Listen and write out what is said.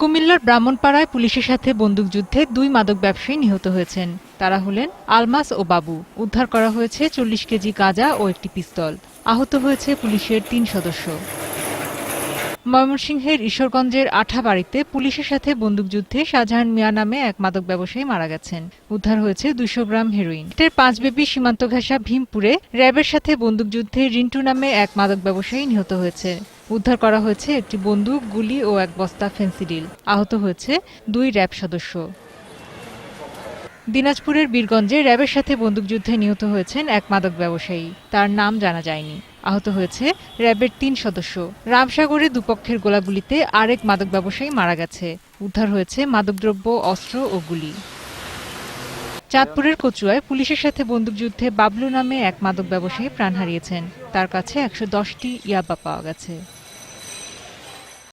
কুমিল্লার ব্রাহ্মণপাড়ায় পুলিশের সাথে বন্দুকযুদ্ধে দুই মাদক ব্যবসায়ী নিহত হয়েছেন। তারা হলেন আলমাস ও বাবু। উদ্ধার করা হয়েছে চল্লিশ কেজি গাঁজা ও একটি পিস্তল। আহত হয়েছে পুলিশের তিন সদস্য। ময়মনসিংহের ঈশ্বরগঞ্জের আঠাবাড়িতে পুলিশের সাথে বন্দুকযুদ্ধে শাহজাহান মিয়া নামে এক মাদক ব্যবসায়ী মারা গেছেন। উদ্ধার হয়েছে দুশো গ্রাম হেরোইন। এর পাঁচব্যাপী সীমান্ত ঘেঁষা ভীমপুরে র্যাবের সাথে বন্দুকযুদ্ধে রিন্টু নামে এক মাদক ব্যবসায়ী নিহত হয়েছে। উদ্ধার করা হয়েছে একটি বন্দুক, গুলি ও এক বস্তা ফেন্সিডিল আহত হয়েছে দুই র্যাব সদস্য। দিনাজপুরের বীরগঞ্জে র্যাবের সাথে বন্দুকযুদ্ধে নিহত হয়েছেন এক মাদক ব্যবসায়ী। তার নাম জানা যায়নি। আহত হয়েছে র্যাবের তিন সদস্য। রামসাগরে দুপক্ষের গোলাগুলিতে আরেক মাদক ব্যবসায়ী মারা গেছে। উদ্ধার হয়েছে মাদকদ্রব্য, অস্ত্র ও গুলি। চাঁদপুরের কচুয়ায় পুলিশের সাথে বন্দুকযুদ্ধে বাবলু নামে এক মাদক ব্যবসায়ী প্রাণ হারিয়েছেন। তার কাছে একশো দশটি ইয়াবা পাওয়া গেছে।